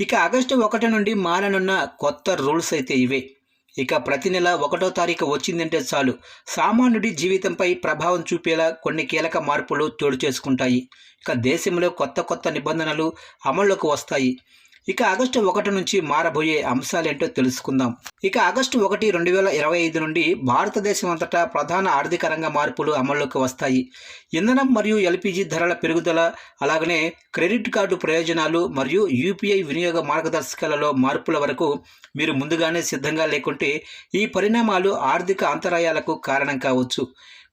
ఇక ఆగస్టు ఒకటి నుండి మారనున్న కొత్త రూల్స్ అయితే ఇవే. ఇక ప్రతి నెల ఒకటో తారీఖు వచ్చిందంటే చాలు. సామాన్యుడి జీవితంపై ప్రభావం చూపేలా కొన్ని కీలక మార్పులు చోటు చేసుకుంటాయి. ఇక దేశంలో కొత్త కొత్త నిబంధనలు అమల్లోకి వస్తాయి. ఇక ఆగస్టు ఒకటి నుంచి మారబోయే అంశాలేంటో తెలుసుకుందాం. ఇక ఆగస్టు ఒకటి రెండు వేల ఇరవై ఐదు నుండి భారతదేశం అంతటా ప్రధాన ఆర్థిక రంగ మార్పులు అమల్లోకి వస్తాయి. ఇంధనం మరియు ఎల్పిజి ధరల పెరుగుదల అలాగనే క్రెడిట్ కార్డు ప్రయోజనాలు మరియు యూపీఐ వినియోగ మార్గదర్శకాలలో మార్పుల వరకు మీరు ముందుగానే సిద్ధంగా లేకుంటే ఈ పరిణామాలు ఆర్థిక అంతరాయాలకు కారణం కావచ్చు.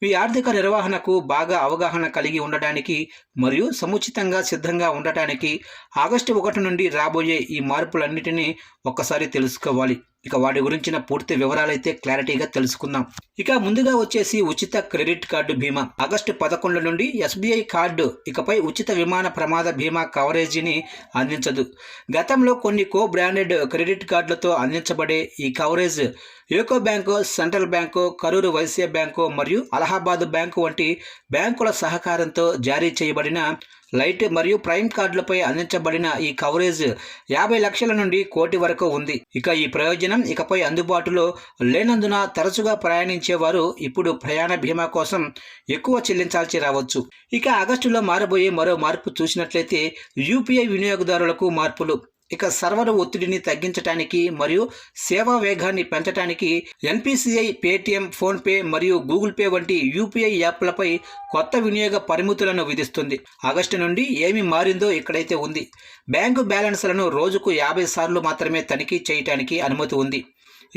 మీ ఆర్థిక నిర్వహణకు బాగా అవగాహన కలిగి ఉండటానికి మరియు సముచితంగా సిద్ధంగా ఉండటానికి ఆగస్టు ఒకటి నుండి రాబోయే ఈ మార్పులన్నిటినీ ఒక్కసారి తెలుసుకోవాలి. ఇక వాటి గురించిన పూర్తి వివరాలైతే క్లారిటీగా తెలుసుకుందాం. ఇక ముందుగా వచ్చేసి ఉచిత క్రెడిట్ కార్డు బీమా. ఆగస్టు పదకొండు నుండి ఎస్బీఐ కార్డు ఇకపై ఉచిత విమాన ప్రమాద బీమా కవరేజీని అందించదు. గతంలో కొన్ని కో బ్రాండెడ్ క్రెడిట్ కార్డులతో అందించబడే ఈ coverage UCO Bank Central Bank Karur Vysya Bank మరియు అలహాబాద్ బ్యాంకు వంటి బ్యాంకుల సహకారంతో జారీ చేయబడిన లైట్ మరియు ప్రైమ్ కార్డులపై అందించబడిన ఈ కవరేజ్ యాభై లక్షల నుండి కోటి వరకు ఉంది. ఇక ఈ ప్రయోజనం ఇకపై అందుబాటులో లేనందున తరచుగా ప్రయాణించేవారు ఇప్పుడు ప్రయాణ బీమా కోసం ఎక్కువ చెల్లించాల్సి రావచ్చు. ఇక ఆగస్టులో మారబోయే మరో మార్పు చూసినట్లయితే యూపీఐ వినియోగదారులకు మార్పులు. ఇక సర్వర్ ఒత్తిడిని తగ్గించడానికి మరియు సేవా వేగాన్ని పెంచడానికి ఎన్పిసిఐ పేటిఎం ఫోన్పే మరియు గూగుల్ పే వంటి యూపీఐ యాప్లపై కొత్త వినియోగ పరిమితులను విధిస్తుంది. ఆగస్టు నుండి ఏమి మారిందో ఇక్కడైతే ఉంది. బ్యాంకు బ్యాలెన్స్లను రోజుకు యాభై సార్లు మాత్రమే తనిఖీ చేయటానికి అనుమతి ఉంది.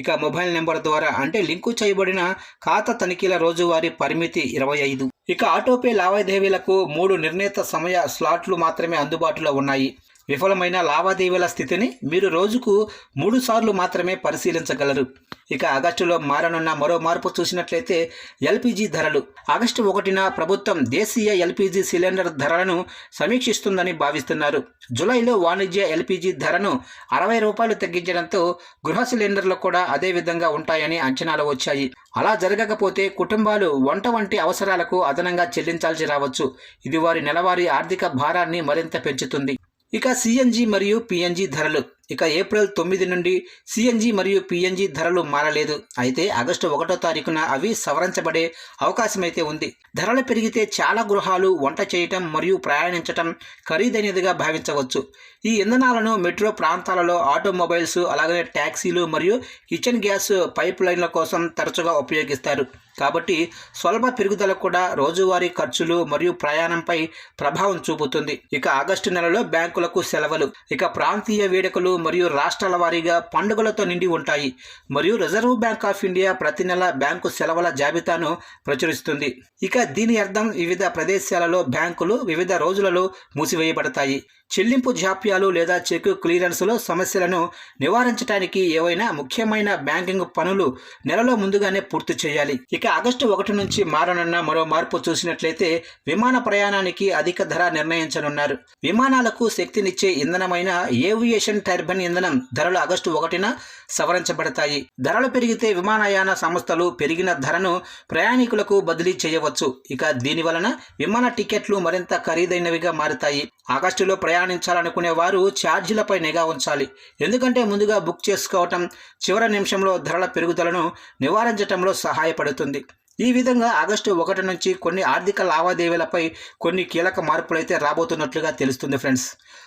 ఇక మొబైల్ నెంబర్ ద్వారా అంటే లింకు చేయబడిన ఖాతా తనిఖీల రోజువారీ పరిమితి ఇరవై ఐదు. ఇక ఆటోపే లావాదేవీలకు మూడు నిర్ణీత సమయ స్లాట్లు మాత్రమే అందుబాటులో ఉన్నాయి. విఫలమైన లావాదేవీల స్థితిని మీరు రోజుకు మూడు సార్లు మాత్రమే పరిశీలించగలరు. ఇక ఆగస్టులో మారనున్న మరో మార్పు చూసినట్లయితే ఎల్పిజి ధరలు. ఆగస్టు ఒకటిన ప్రభుత్వం దేశీయ ఎల్పిజి సిలిండర్ ధరలను సమీక్షిస్తుందని భావిస్తున్నారు. జూలైలో వాణిజ్య ఎల్పిజి ధరను అరవై రూపాయలు తగ్గించడంతో గృహ సిలిండర్లు కూడా అదే విధంగా ఉంటాయని అంచనాలు వచ్చాయి. అలా జరగకపోతే కుటుంబాలు వంట వంటి అవసరాలకు అదనంగా చెల్లించాల్సి రావచ్చు. ఇది వారి నెలవారీ ఆర్థిక భారాన్ని మరింత పెంచుతుంది. ఇక సిఎన్జి మరియు పిఎన్జి ధరలు ఇక ఏప్రిల్ తొమ్మిది నుండి సిఎన్జి మరియు పిఎన్జి ధరలు మారలేదు. అయితే ఆగస్టు ఒకటో తారీఖున అవి సవరించబడే అవకాశం అయితే ఉంది. ధరలు పెరిగితే చాలా గృహాలు వంట చేయటం మరియు ప్రయాణించటం ఖరీదైనదిగా భావించవచ్చు. ఈ ఇంధనాలను మెట్రో ప్రాంతాలలో ఆటోమొబైల్స్ అలాగే ట్యాక్సీలు మరియు కిచెన్ గ్యాస్ పైప్ లైన్ల కోసం తరచుగా ఉపయోగిస్తారు. కాబట్టి స్వల్ప పెరుగుదల కూడా రోజువారీ ఖర్చులు మరియు ప్రయాణంపై ప్రభావం చూపుతుంది. ఇక ఆగస్టు నెలలో బ్యాంకులకు సెలవులు. ఇక ప్రాంతీయ వేడుకలు మరియు రాష్ట్రాల వారీగా పండుగలతో నిండి ఉంటాయి మరియు రిజర్వ్ బ్యాంక్ ఆఫ్ ఇండియా ప్రతి నెల బ్యాంకు సెలవుల జాబితాను ప్రచురిస్తుంది. ఇక దీని అర్థం వివిధ ప్రదేశాలలో బ్యాంకులు వివిధ రోజులలో మూసివేయబడతాయి. చెల్లింపు జాప్యాలు లేదా చెక్ క్లియరెన్స్లో సమస్యలను నివారించడానికి ఏవైనా ముఖ్యమైన బ్యాంకింగ్ పనులు నెలలో ముందుగానే పూర్తి చేయాలి. ఇక ఆగస్టు ఒకటి నుంచి మారనున్న మరో మార్పు చూసినట్లయితే విమాన ప్రయాణానికి అధిక ధర నిర్ణయించనున్నారు. విమానాలకు శక్తినిచ్చే ఇంధనమైన ఏవియేషన్ టర్బైన్ ఇంధనం ధరలు ఆగస్టు ఒకటిన సవరించబడతాయి. ధరలు పెరిగితే విమానయాన సంస్థలు పెరిగిన ధరను ప్రయాణికులకు బదిలీ చేయవచ్చు. ఇక దీని వలన విమాన టికెట్లు మరింత ఖరీదైనవిగా మారుతాయి. ఆగస్టులో ప్రయాణించాలనుకునే వారు ఛార్జీలపై నిఘా ఉంచాలి. ఎందుకంటే ముందుగా బుక్ చేసుకోవటం చివరి నిమిషంలో ధరల పెరుగుదలను నివారించటంలో సహాయపడుతుంది. ఈ విధంగా ఆగస్టు ఒకటి నుంచి కొన్ని ఆర్థిక లావాదేవీలపై కొన్ని కీలక మార్పులైతే రాబోతున్నట్లుగా తెలుస్తుంది ఫ్రెండ్స్.